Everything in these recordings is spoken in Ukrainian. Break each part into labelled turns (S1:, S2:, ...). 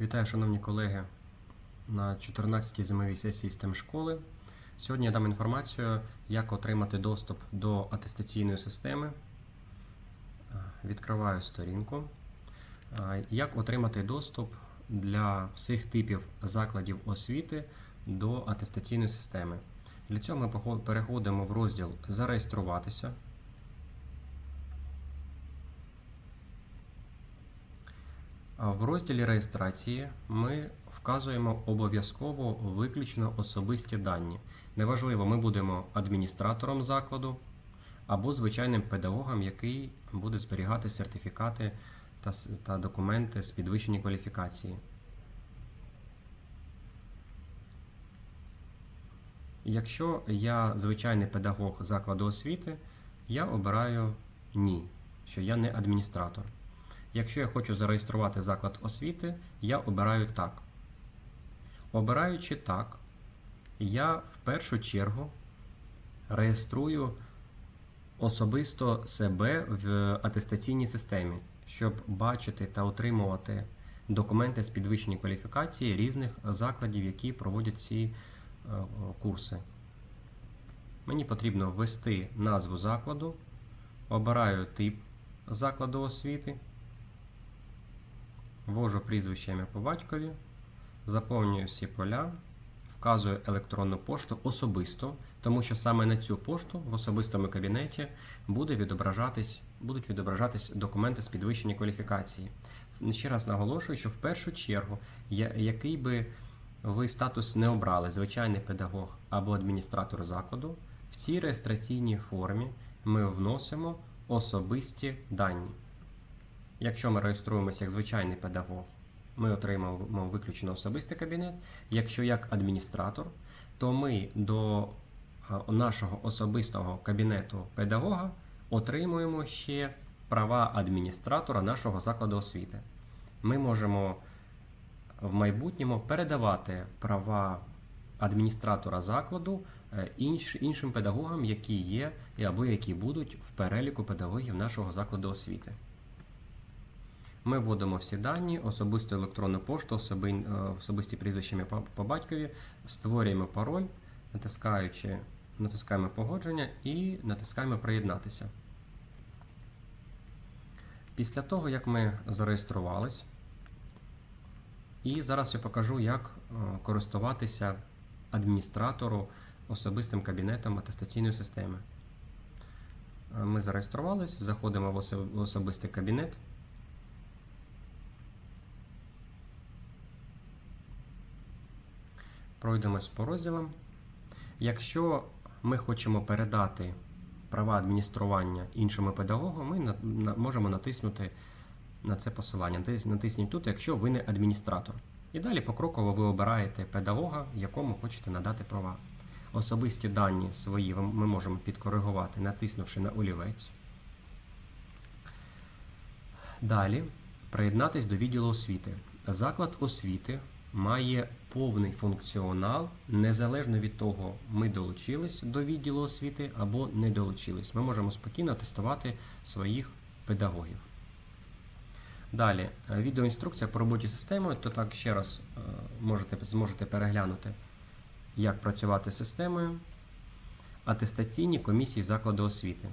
S1: Вітаю, шановні колеги, на 14-й зимовій сесії STEM школи. Сьогодні я дам інформацію, як отримати доступ до атестаційної системи. Відкриваю сторінку. Як отримати доступ для всіх типів закладів освіти до атестаційної системи. Для цього ми переходимо в розділ Зареєструватися. В розділі реєстрації ми вказуємо обов'язково виключно особисті дані. Неважливо, ми будемо адміністратором закладу або звичайним педагогом, який буде зберігати сертифікати та, та документи з підвищення кваліфікації. Якщо я звичайний педагог закладу освіти, я обираю ні, що я не адміністратор. Якщо я хочу зареєструвати заклад освіти, я обираю так. Обираючи так, я в першу чергу реєструю особисто себе в атестаційній системі, щоб бачити та отримувати документи з підвищення кваліфікації різних закладів, які проводять ці е, курси. Мені потрібно ввести назву закладу, обираю тип закладу освіти. Ввожу прізвище ім'я по батькові, заповнюю всі поля, вказую електронну пошту особисто, тому що саме на цю пошту в особистому кабінеті буде відображатись, будуть відображатись документи з підвищення кваліфікації. Ще раз наголошую, що в першу чергу, який би ви статус не обрали, звичайний педагог або адміністратор закладу, в цій реєстраційній формі ми вносимо особисті дані. Якщо ми реєструємося як звичайний педагог, ми отримаємо виключно особистий кабінет. Якщо як адміністратор, то ми до нашого особистого кабінету педагога отримуємо ще права адміністратора нашого закладу освіти. Ми можемо в майбутньому передавати права адміністратора закладу е, інш, іншим педагогам, які є або які будуть в переліку педагогів нашого закладу освіти. Ми вводимо всі дані, особисту електронну пошту, особи, е, особисті прізвища по, по батькові, створюємо пароль, натискаючи, натискаємо погодження і натискаємо приєднатися. Після того, як ми зареєструвались, і зараз я покажу, як е, користуватися адміністратору особистим кабінетом атестаційної системи. Е, Ми зареєструвались, заходимо в особистий кабінет. Пройдемось по розділам. Якщо ми хочемо передати права адміністрування іншому педагогу, ми можемо натиснути на це посилання. Натисніть тут, якщо ви не адміністратор. І далі покроково ви обираєте педагога, якому хочете надати права. Особисті дані свої ми можемо підкоригувати, натиснувши на олівець. Далі приєднатись до відділу освіти. Заклад освіти має повний функціонал, незалежно від того, ми долучились до відділу освіти або не долучились. Ми можемо спокійно тестувати своїх педагогів. Далі, відеоінструкція по роботі системою, то так ще раз е, можете, зможете переглянути, як працювати з системою. Атестаційні комісії закладу освіти.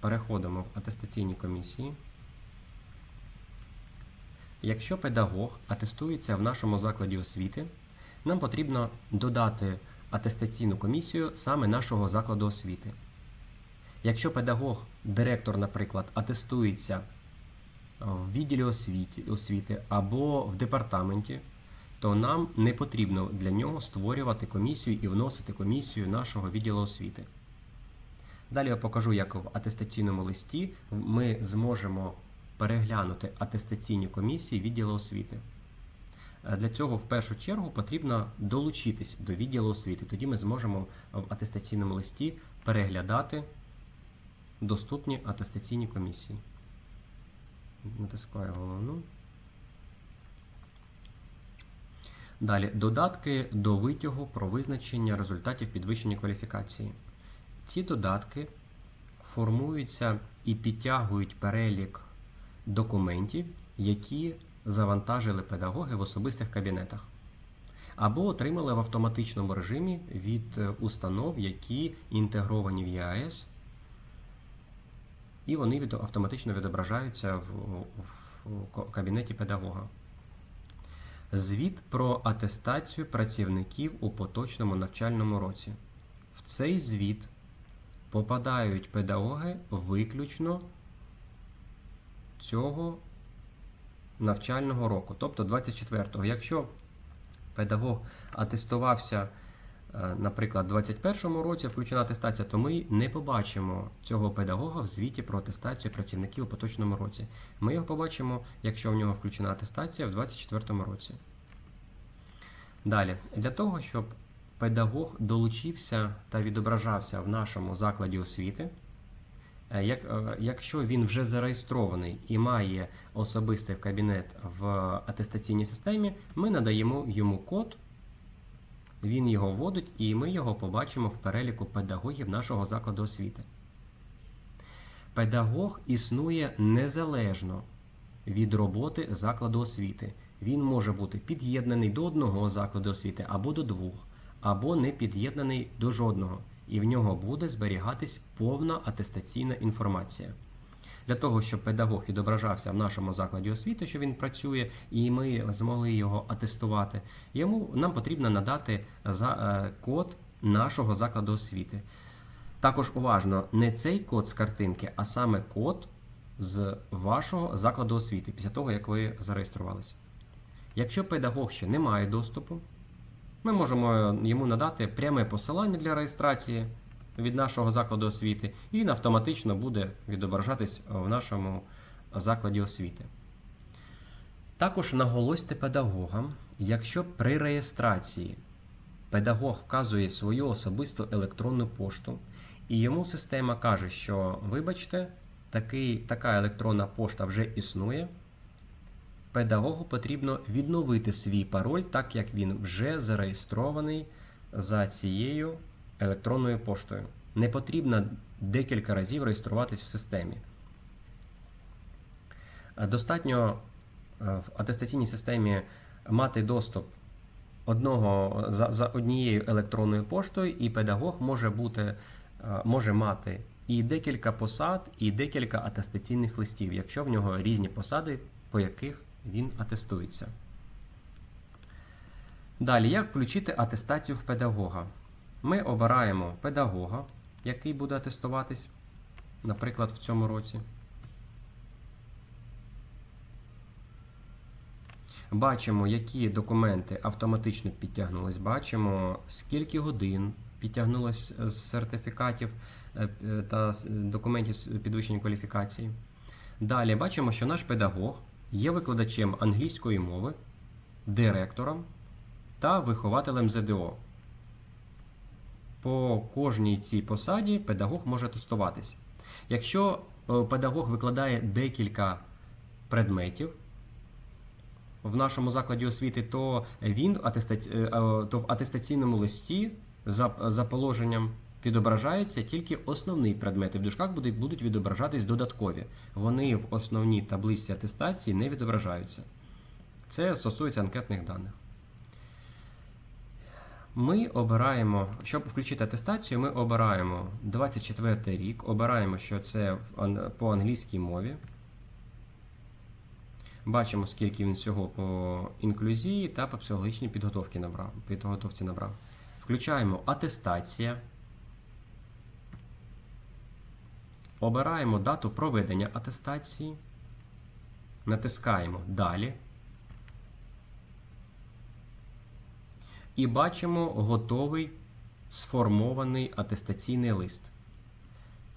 S1: Переходимо в атестаційні комісії. Якщо педагог атестується в нашому закладі освіти, нам потрібно додати атестаційну комісію саме нашого закладу освіти. Якщо педагог, директор, наприклад, атестується в відділі освіти, освіти або в департаменті, то нам не потрібно для нього створювати комісію і вносити комісію нашого відділу освіти. Далі я покажу, як в атестаційному листі ми зможемо переглянути атестаційні комісії відділу освіти. Е, Для цього в першу чергу потрібно долучитись до відділу освіти. Тоді ми зможемо в атестаційному листі переглядати доступні атестаційні комісії. Натискаю головну. Далі додатки до витягу про визначення результатів підвищення кваліфікації. Ці додатки формуються і підтягують перелік документів, які завантажили педагоги в особистих кабінетах. Або отримали в автоматичному режимі від е, установ, які інтегровані в ЄАЕС, і вони автоматично відображаються в, в кабінеті педагога. Звіт про атестацію працівників у поточному навчальному році. В цей звіт попадають педагоги виключно цього навчального року, тобто 24-го. Якщо педагог атестувався, е, наприклад, у 2021 році, включена атестація, то ми не побачимо цього педагога в звіті про атестацію працівників у поточному році. Ми його побачимо, якщо в нього включена атестація в 2024 році. Далі, для того, щоб педагог долучився та відображався в нашому закладі освіти, як, е, якщо він вже зареєстрований і має особистий кабінет в атестаційній системі, ми надаємо йому код, він його вводить, і ми його побачимо в переліку педагогів нашого закладу освіти. Педагог існує незалежно від роботи закладу освіти. Він може бути під'єднаний до одного закладу освіти або до двох, або не під'єднаний до жодного, і в нього буде зберігатись повна атестаційна інформація. Для того, щоб педагог відображався в нашому закладі освіти, що він працює, і ми змогли його атестувати, йому нам потрібно надати за, е, код нашого закладу освіти. Також уважно, не цей код з картинки, а саме код з вашого закладу освіти після того, як ви зареєструвалися. Якщо педагог ще не має доступу, ми можемо йому надати пряме посилання для реєстрації від нашого закладу освіти, і він автоматично буде відображатись в нашому закладі освіти. Також наголосьте педагогам, якщо при реєстрації педагог вказує свою особисту електронну пошту, і йому система каже, що, вибачте, такий, така електронна пошта вже існує. Педагогу потрібно відновити свій пароль, так як він вже зареєстрований за цією електронною поштою. Не потрібно декілька разів реєструватись в системі. Достатньо е, в атестаційній системі мати доступ одного за, за однією електронною поштою, і педагог може бути, е, може мати і декілька посад, і декілька атестаційних листів, якщо в нього різні посади, по яких він атестується. Далі, як включити атестацію в педагога? Ми обираємо педагога, який буде атестуватись, наприклад, в цьому році. Бачимо, які документи автоматично підтягнулись. Бачимо, скільки годин підтягнулось з сертифікатів е, е, та документів підвищення кваліфікації. Далі бачимо, що наш педагог є викладачем англійської мови, директором та вихователем ЗДО. По кожній цій посаді педагог може тестуватись. Якщо е, педагог викладає декілька предметів в нашому закладі освіти, то він е, е, в атестаційному листі за положенням відображаються тільки основні предмети. В дужках будуть, будуть відображатись додаткові. Вони в основній таблиці атестації не відображаються. Це стосується анкетних даних. Ми обираємо, щоб включити атестацію, ми обираємо 24 рік, обираємо, що це по англійській мові. Бачимо, скільки він всього по інклюзії та по психологічній підготовці набрав. Включаємо атестація. Обираємо дату проведення атестації. Натискаємо Далі. І бачимо готовий сформований атестаційний лист.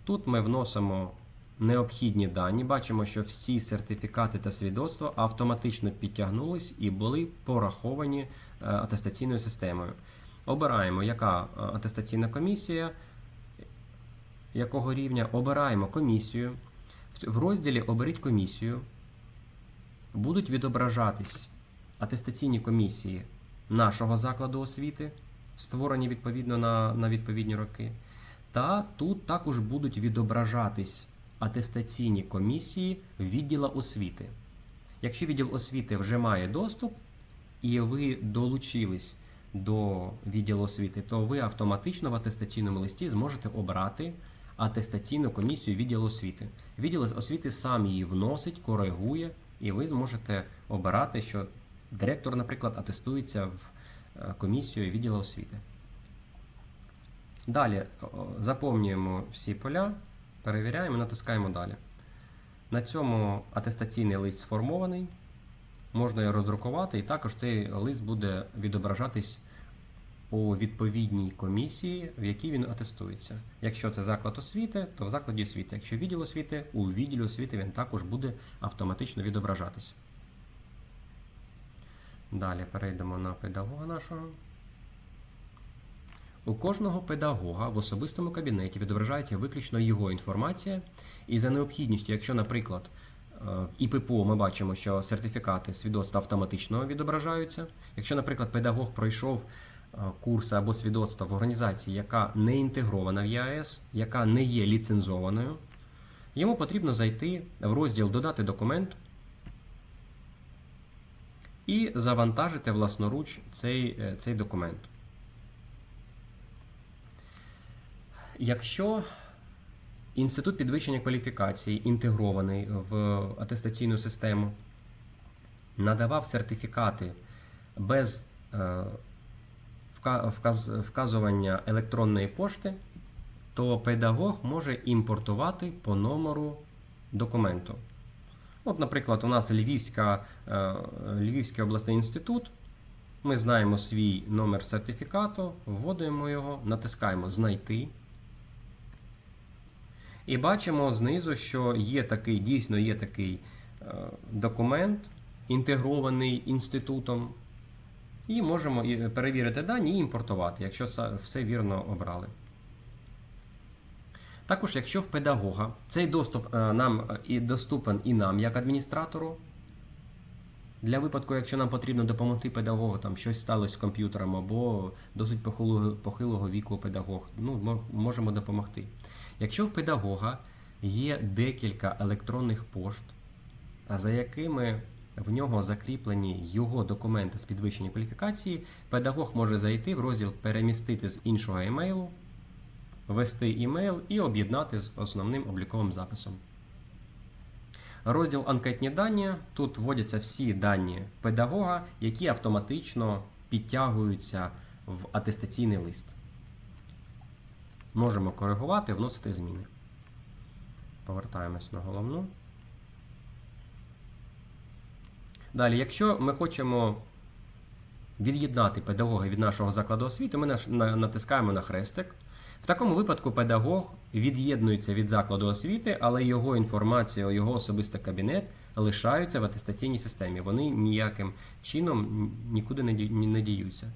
S1: Тут ми вносимо необхідні дані. Бачимо, що всі сертифікати та свідоцтва автоматично підтягнулись і були пораховані е, атестаційною системою. Обираємо, яка е, атестаційна комісія, якого рівня. Обираємо комісію. В- розділі Оберіть комісію будуть відображатись атестаційні комісії нашого закладу освіти, створені відповідно на, на відповідні роки. Та тут також будуть відображатись атестаційні комісії відділа освіти. Якщо відділ освіти вже має доступ і ви долучились до відділу освіти, то ви автоматично в атестаційному листі зможете обрати атестаційну комісію відділу освіти. Відділ освіти сам її вносить, коригує, і ви зможете обирати, що директор, наприклад, атестується в е, комісію відділу освіти. Далі заповнюємо всі поля, перевіряємо, натискаємо далі. На цьому атестаційний лист сформований. Можна його роздрукувати, і також цей лист буде відображатись у відповідній комісії, в якій він атестується. Якщо це заклад освіти, то в закладі освіти. Якщо відділ освіти, у відділі освіти він також буде автоматично відображатись. Далі перейдемо на педагога нашого. У кожного педагога в особистому кабінеті відображається виключно його інформація, і за необхідністю, якщо, наприклад, е, в ІППО ми бачимо, що сертифікати свідоцтва автоматично відображаються. Якщо, наприклад, педагог пройшов е, курси або свідоцтва в організації, яка не інтегрована в ЄАЕС, яка не є ліцензованою, йому потрібно зайти в розділ Додати документ і завантажити власноруч цей, е, цей документ. Якщо інститут підвищення кваліфікації інтегрований в атестаційну систему, надавав сертифікати без е, вказування електронної пошти, то педагог може імпортувати по номеру документу. От, наприклад, у нас Львівська, е, Львівський обласний інститут. Ми знаємо свій номер сертифікату, вводимо його, натискаємо Знайти. І бачимо знизу, що є такий, дійсно є такий е, документ, інтегрований інститутом. І можемо перевірити дані і імпортувати, якщо все вірно обрали. Також, якщо в педагога цей доступ е, нам е, і доступен і нам, як адміністратору, для випадку, якщо нам потрібно допомогти педагогу, там щось сталося з комп'ютером або досить похилого, похилого віку педагог, ну, можемо допомогти. Якщо в педагога є декілька електронних пошт, за якими в нього закріплені його документи з підвищення кваліфікації, педагог може зайти в розділ Перемістити з іншого емейлу, ввести імейл і об'єднати з основним обліковим записом. Розділ анкетні дані. Тут вводяться всі дані педагога, які автоматично підтягуються в атестаційний лист. Можемо коригувати, вносити зміни. Повертаємось на головну. Далі, якщо ми хочемо від'єднати педагога від нашого закладу освіти, ми натискаємо на хрестик. В такому випадку педагог від'єднується від закладу освіти, але його інформація, його особистий кабінет лишаються в атестаційній системі. Вони ніяким чином нікуди не діються.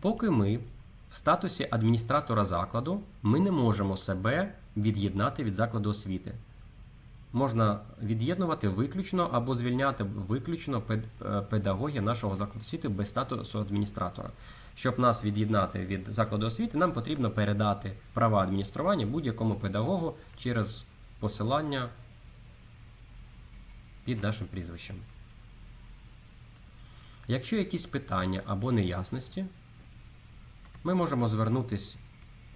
S1: Поки ми в статусі адміністратора закладу ми не можемо себе від'єднати від закладу освіти. Можна від'єднувати виключно або звільняти виключно е, педагогів нашого закладу освіти без статусу адміністратора. Щоб нас від'єднати від закладу освіти, нам потрібно передати права адміністрування будь-якому педагогу через посилання під нашим прізвищем. Якщо якісь питання або неясності, ми можемо звернутися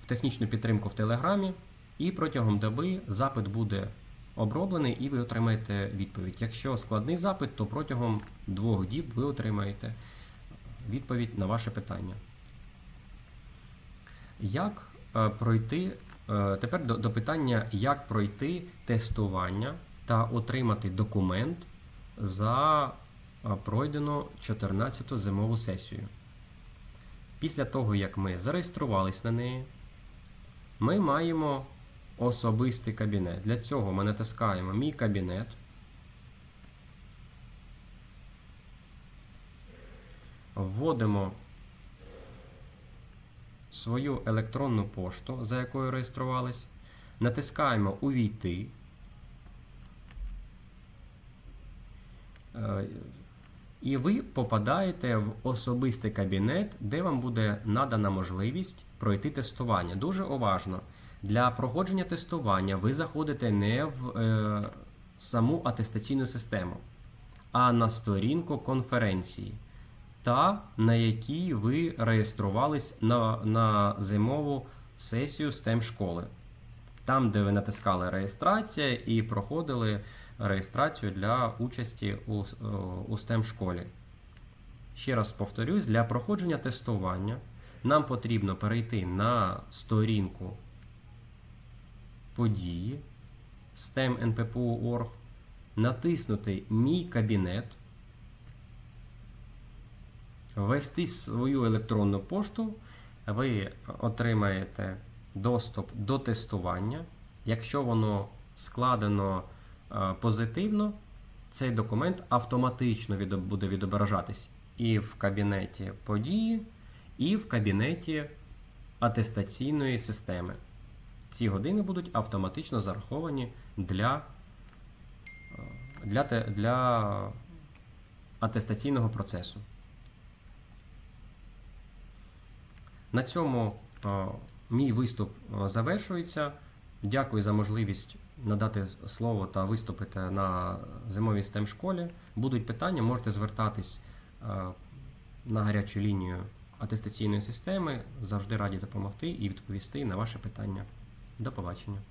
S1: в технічну підтримку в Телеграмі, і протягом доби запит буде оброблений і ви отримаєте відповідь. Якщо складний запит, то протягом двох діб ви отримаєте відповідь на ваше питання. Як е, пройти е, тепер до, питання, як пройти тестування та отримати документ за е, пройдену 14-ту зимову сесію. Після того, як ми зареєструвались на неї, ми маємо особистий кабінет. Для цього ми натискаємо Мій кабінет. Вводимо свою електронну пошту, за якою реєструвались. Натискаємо Увійти. Е, І ви попадаєте в особистий кабінет, де вам буде надана можливість пройти тестування. Дуже уважно. Для проходження тестування ви заходите не в е, саму атестаційну систему, а на сторінку конференції, та на якій ви реєструвались на, на зимову сесію STEM школи. Там, де ви натискали реєстрація і проходили реєстрацію для участі у, е, у STEM школі. Ще раз повторюсь, для проходження тестування нам потрібно перейти на сторінку події stem.nppo.org, натиснути Мій кабінет, ввести свою електронну пошту, ви отримаєте доступ до тестування. Якщо воно складено е, позитивно, цей документ автоматично буде відображатись і в кабінеті події, і в кабінеті атестаційної системи. Ці години будуть автоматично зараховані для, е, для, для атестаційного процесу. На цьому е, мій виступ е, завершується. Дякую за можливість надати слово та виступити на зимовій STEM школі. Будуть питання, можете звертатись на гарячу лінію атестаційної системи. Завжди раді допомогти і відповісти на ваші питання. До побачення.